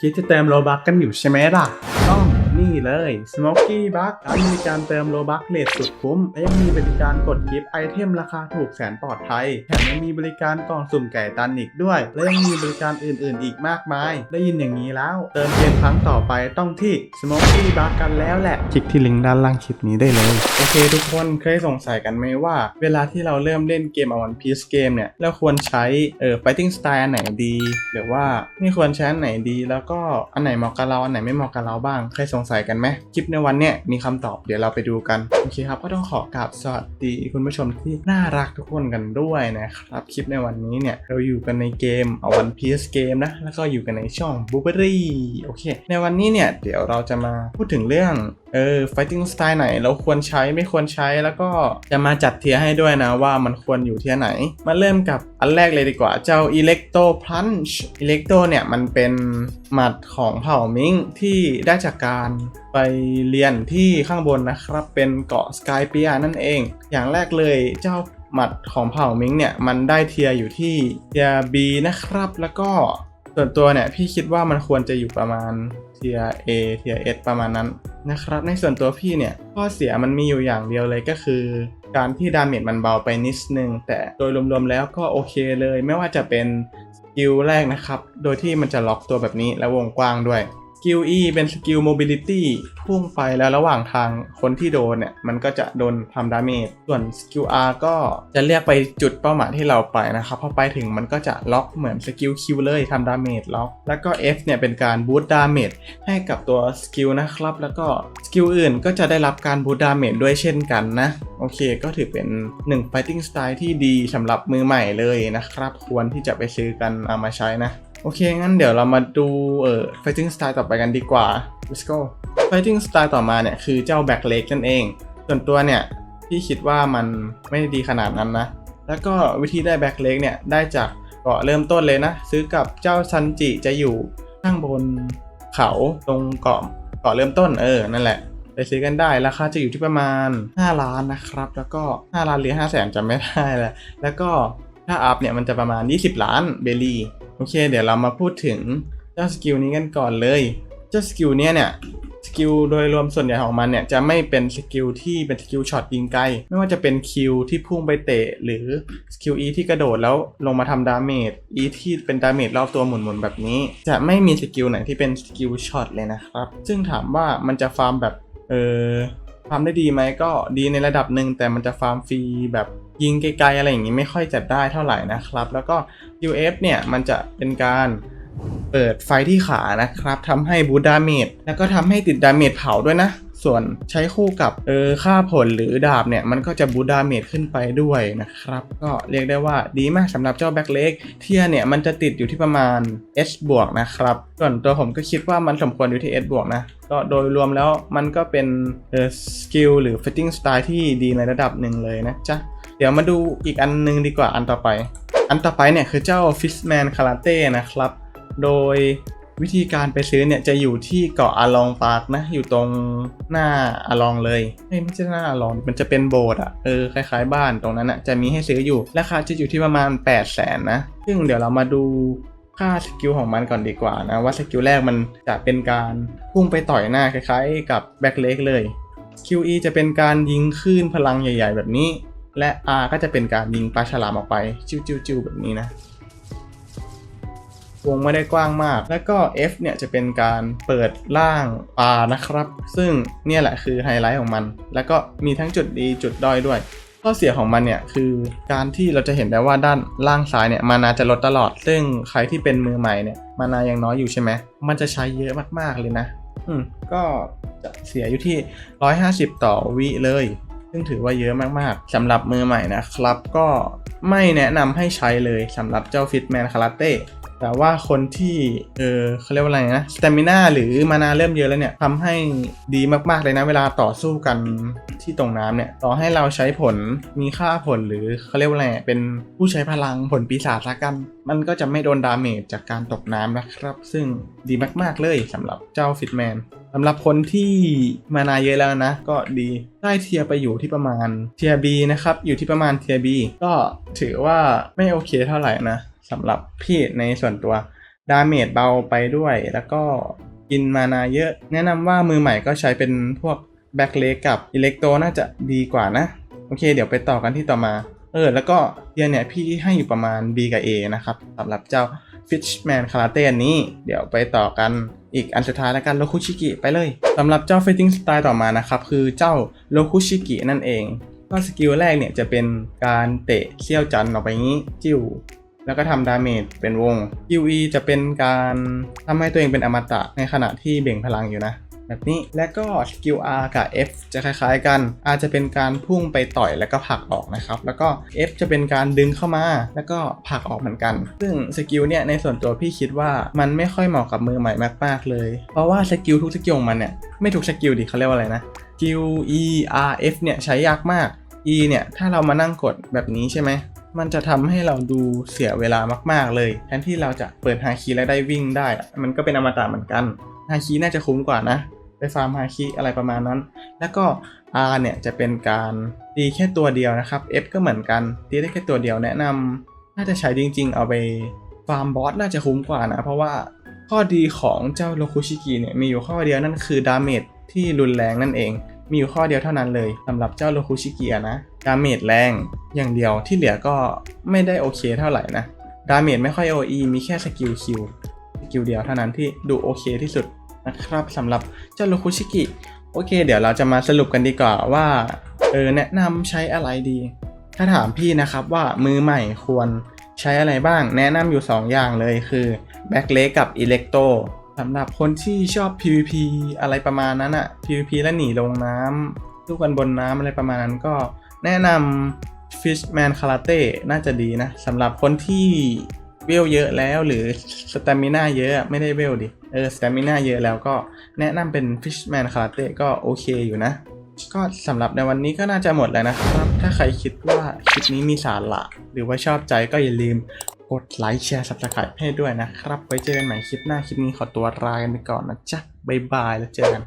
คิดจะเติมโลบักกันอยู่ใช่ไหมล่ะ นี่เลย Smoky Bug ร้านบริการเติมโลบักเลทสุดคุ้มและยังมีบริการกดกิฟต์ไอเทมราคาถูกแสนปลอดภัยแถมยังมีบริการกล่องสุ่มไก่ตันอีกด้วย และยังมีบริการอื่นๆ อีกมากมาย ได้ยินอย่างนี้แล้ว เติมเกมครั้งต่อไปต้องที่ Smoky Bug กันแล้วแหละ คลิกที่ลิงก์ด้านล่างคลิปนี้ได้เลย โอเค ทุกคนเคยสงสัยกันไหมว่า เวลาที่เราเริ่มเล่นเกม One Piece เกมเนี่ยเราควรใช้เอ่อ fighting style อันไหนดีหรือว่าไม่ควรใช้อันไหนดี แล้วก็อันไหนเหมาะกับเราอันไหนไม่เหมาะกับเราบ้างเคยสงสัยกันไหมคลิปในวันเนี้ยมีคำตอบเดี๋ยวเราไปดูกัน โอเคครับ ก็ต้องขอกราบสวัสดีคุณผู้ชมที่น่ารักทุกคนกันด้วยนะครับ คลิปในวันนี้เนี่ยเราอยู่กันในเกมเอาวันพีซเกมนะ แล้วก็อยู่กันในช่องบูเบอรี่โอเค ในวันนี้เนี่ยเดี๋ยวเราจะมาพูดถึงเรื่อง เออ fighting style ไหนเราควรใช้ไม่ควรใช้แล้วก็จะมาจัดเทียให้ด้วยนะว่ามันควรอยู่เทียไหน มาเริ่มกับอันแรกเลยดีกว่าเจ้า electro punch electro เนี่ยมันเป็นหมัดของเผ่ามิงที่ได้จากการไปเรียนที่ข้างบนนะครับ เป็นเกาะสกายเปียนั่นเอง อย่างแรกเลยเจ้าหมัดของเผ่ามิงเนี่ยมันได้เทียอยู่ที่เทีย B นะครับ แล้วก็ส่วนตัวเนี่ยพี่คิดว่ามันควรจะอยู่ประมาณเทีย A เทีย S ประมาณนั้น นะครับในส่วนตัวพี่เนี่ยข้อเสียมันมีอยู่อย่างเดียวเลยก็คือ การที่ดาเมจมันเบาไปนิดนึง แต่โดยรวมๆแล้วก็โอเคเลย ไม่ว่าจะเป็นสกิลแรกนะครับ โดยที่มันจะล็อกตัวแบบนี้และวงกว้างด้วย กิล E เป็นสกิล mobility พุ่งไปแล้วระหว่างทางคนที่โดนเนี่ย มันก็จะโดนทำดาเมจส่วนสกิล R ก็จะเรียกไปจุดเป้าหมายที่เราไปนะครับพอไปถึงมันก็จะล็อกเหมือนสกิล Q เลยทำดาเมจล็อก แล้วก็ F เนี่ยเป็นการบูตดาเมจให้กับตัวสกิลนะครับ แล้วก็สกิลอื่นก็จะได้รับการบูตดาเมจด้วยเช่นกันนะ โอเคก็ถือเป็น1 fighting style ที่ดีสำหรับมือใหม่เลยนะครับ ควรที่จะไปซื้อกันเอามาใช้นะ โอเค งั้นเดี๋ยวเรามาดูเอ่อ fighting style ต่อไปกันดีกว่า let's go fighting style ต่อมาเนี่ย คือเจ้า back leg นั่นเอง ส่วนตัวเนี่ยพี่คิดว่ามันไม่ดีขนาดนั้นนะ แล้วก็วิธีได้ back leg เนี่ย ได้จากเกาะเริ่มต้นเลยนะ ซื้อกับเจ้าซันจิจะอยู่ข้างบนเขาตรงเกาะเกาะเริ่มต้นเออ นั่นแหละ ไปซื้อกันได้ ราคาจะอยู่ที่ประมาณ 5 ล้านนะครับ แล้วก็ 5 ล้านหรือ5แสนจำไม่ได้แหละแล้วก็ ถ้าอัพเนี่ยมันจะประมาณ 20 ล้านเบลลี่โอเค เดี๋ยวเรามาพูดถึงเจ้าสกิลนี้กันก่อนเลยเจ้าสกิลเนี้ยเนี่ยสกิลโดยรวมส่วนใหญ่ของมันเนี่ยจะไม่เป็นสกิลที่เป็นสกิลช็อตยิงไกล ไม่ว่าจะเป็นคิวที่พุ่งไปเตะ หรือสกิล E ที่กระโดดแล้วลงมาทำดาเมจ E ที่เป็นดาเมจรอบตัวหมุนๆแบบนี้ จะไม่มีสกิลไหนที่เป็นสกิลช็อตเลยนะครับ ซึ่งถามว่ามันจะฟาร์มแบบเออฟาร์มได้ดีไหมก็ดีในระดับหนึ่งแต่มันจะฟาร์มฟรีแบบ ยิงไกลๆอะไรอย่างนี้ไม่ค่อยจะได้เท่าไหร่นะครับ แล้วก็ UF เนี่ยมันจะเป็นการเปิดไฟที่ขานะครับทำให้บูดาเมจแล้วก็ทำให้ติดดาเมจเผาด้วยนะ ส่วนใช้คู่กับเออค่าผลหรือดาบเนี่ย มันก็จะบูดาเมจขึ้นไปด้วยนะครับ ก็เรียกได้ว่าดีมากสำหรับเจ้าแบ็คเล็กเทียเนี่ย มันจะติดอยู่ที่ประมาณ S บวกนะครับ ส่วนตัวผมก็คิดว่ามันสมควรอยู่ที่ S บวกนะ ก็โดยรวมแล้วมันก็เป็นเออสกิลหรือ fitting style ที่ดีในระดับหนึ่งเลยนะจ๊ะ เดี๋ยวมาดูอีกอันนึงดีกว่าอันต่อไป อันต่อไปเนี่ยคือเจ้า Fishman Karate นะครับ โดยวิธีการไปซื้อเนี่ยจะอยู่ที่เกาะอาลองปาร์คนะ อยู่ตรงหน้าอาลองเลยเอ้ยไม่ใช่หน้าอาลอง มันจะเป็นโบสถ์อะเออคล้ายๆ บ้านตรงนั้นอะจะมีให้ซื้ออยู่ราคาจะอยู่ที่ประมาณ 8 0 0แสนนะ ซึ่งเดี๋ยวเรามาดูค่าสกิลของมันก่อนดีกว่านะ ว่าสกิลแรกมันจะเป็นการพุ่งไปต่อยหน้าคล้ายๆ กับแบ็คเล็กเลย QE จะเป็นการยิงคลื่นพลังใหญ่ ๆ แบบนี้ และ R ก็จะเป็นการยิงปลาฉลามออกไป จิ้วๆๆแบบนี้นะ วงไม่ได้กว้างมาก แล้วก็ F เนี่ยจะเป็นการเปิดล่างปลานะครับ ซึ่งเนี่ยแหละคือไฮไลท์ของมัน แล้วก็มีทั้งจุดดีจุดด้อยด้วยข้อเสียของมันเนี่ยคือการที่เราจะเห็นได้ว่าด้านล่างซ้ายเนี่ยมานาจะลดตลอด ซึ่งใครที่เป็นมือใหม่เนี่ยมานายังน้อยอยู่ใช่ไหมมันจะใช้เยอะมากๆเลยนะ อืมก็จะเสียอยู่ที่ 150 ต่อวิเลย ซึ่งถือว่าเยอะมากๆสำหรับมือใหม่นะครับ ก็ไม่แนะนำให้ใช้เลยสำหรับเจ้า Fitman Karate แต่ แต่ว่าคนที่ เออเขาเรียกว่าอะไรนะสเตมินาหรือมานาเริ่มเยอะแล้วเนี่ยทำให้ดีมากๆเลยนะ เวลาต่อสู้กันที่ตรงน้ำเนี่ย ต่อให้เราใช้ผลมีค่าผลหรือเขาเรียกว่าอะไรเป็นผู้ใช้พลังผลปีศาจละกัน มันก็จะไม่โดนดาเมจจากการตกน้ำนะครับ ซึ่งดีมากๆเลยสำหรับเจ้าฟิตแมนสำหรับคนที่มานาเยอะแล้วนะ ก็ดีได้เทียไปอยู่ที่ประมาณเทียบีนะครับ อยู่ที่ประมาณเทียบีก็ถือว่าไม่โอเคเท่าไหร่นะ สำหรับพี่ในส่วนตัวดาเมจเบาไปด้วย แล้วก็กินมานาเยอะ แนะนำว่ามือใหม่ก็ใช้เป็นพวกแบ็คเลกกับอิเล็กโตน่าจะดีกว่านะ โอเค เดี๋ยวไปต่อกันที่ต่อมา เออ แล้วก็เทียร์เนี่ยพี่ให้อยู่ประมาณ B กับ A นะครับสำหรับเจ้า Fishman Karate อันนี้ เดี๋ยวไปต่อกันอีกอันสุดท้ายแล้วกันโลคุชิกิไปเลยสำหรับเจ้า Fighting Style ต่อมานะครับคือเจ้าโลคุชิกินั่นเองก็สกิลแรกเนี่ยจะเป็นการเตะเซี่ยวจันออกไปงี้จิ้ว แล้วก็ทำดาเมจเป็นวง QE จะเป็นการทำให้ตัวเองเป็นอมตะในขณะที่เบ่งพลังอยู่นะ แบบนี้และก็สกิล R กับ F จะคล้ายๆ กัน R จะเป็นการพุ่งไปต่อยแล้วก็ผลักออกนะครับ แล้วก็ F จะเป็นการดึงเข้ามาแล้วก็ผลักออกเหมือนกัน ซึ่งสกิลเนี่ยในส่วนตัวพี่คิดว่ามันไม่ค่อยเหมาะกับมือใหม่มากๆเลย เพราะว่าสกิลทุกสกิลของมันเนี่ยไม่ถูกสกิลดิเขาเรียกว่าอะไรนะสกิล E R F เนี่ยใช้ยากมาก E เนี่ยถ้าเรามานั่งกดแบบนี้ใช่ไหม มันจะทำให้เราดูเสียเวลามาก ๆ เลย แทนที่เราจะเปิดฮาคีแล้วได้วิ่งได้ มันก็เป็นอมตะเหมือนกันฮาคีน่าจะคุ้มกว่านะ ไปฟาร์มฮาคีอะไรประมาณนั้น แล้วก็ R เนี่ยจะเป็นการตีแค่ตัวเดียวนะครับ F ก็เหมือนกันตีได้แค่ตัวเดียวแนะนำน่าจะใช้จริง ๆ เอาไปฟาร์มบอสน่าจะคุ้มกว่านะ เพราะว่าข้อดีของเจ้าโลคุชิกิเนี่ยมีอยู่ข้อเดียวนั่นคือดาเมจที่รุนแรงนั่นเอง มีอยู่ข้อเดียวเท่านั้นเลยสำหรับเจ้าโลคุชิกินะ ดาเมจแรงอย่างเดียวที่เหลือก็ไม่ได้โอเคเท่าไหร่นะ ดาเมจไม่ค่อย OE มีแค่สกิลคิวสกิลเดียวเท่านั้นที่ดูโอเคที่สุดนะครับสำหรับเจ้าโลคุชิกิ โอเค เดี๋ยวเราจะมาสรุปกันดีกว่าว่า เออแนะนำใช้อะไรดี ถ้าถามพี่นะครับว่ามือใหม่ควรใช้อะไรบ้าง แนะนำอยู่ 2 อย่างเลยคือ Back l e g กับ Electro สำหรับคนที่ชอบ PVP อะไรประมาณนั้นอะ PVP แล้วหนีลงน้ำสู้กันบนน้ำอะไรประมาณนั้นก็ แนะนำ Fishman Karate น่าจะดีนะสำหรับคนที่เวลเยอะแล้วหรือสต a มิน่าเยอะไม่ได้เวลดิ เออสต a มิน่าเยอะแล้วก็แนะนำเป็น Fishman Karate ก็โอเคอยู่นะ ก็สำหรับในวันนี้ก็น่าจะหมดแล้วนะครับ ถ้าใครคิดว่าคลิปนี้มีสาระหรือว่าชอบใจก็อย่าลืมกดไลค์แชร์ subscribe ให้ด้วยนะครับ ไว้เจอกันใหม่คลิปหน้าคลิปนี้ขอตัวลากันไปก่อนนะจ๊ะ บ๊ายบายแล้วเจอกัน